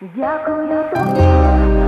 Дякую тобі.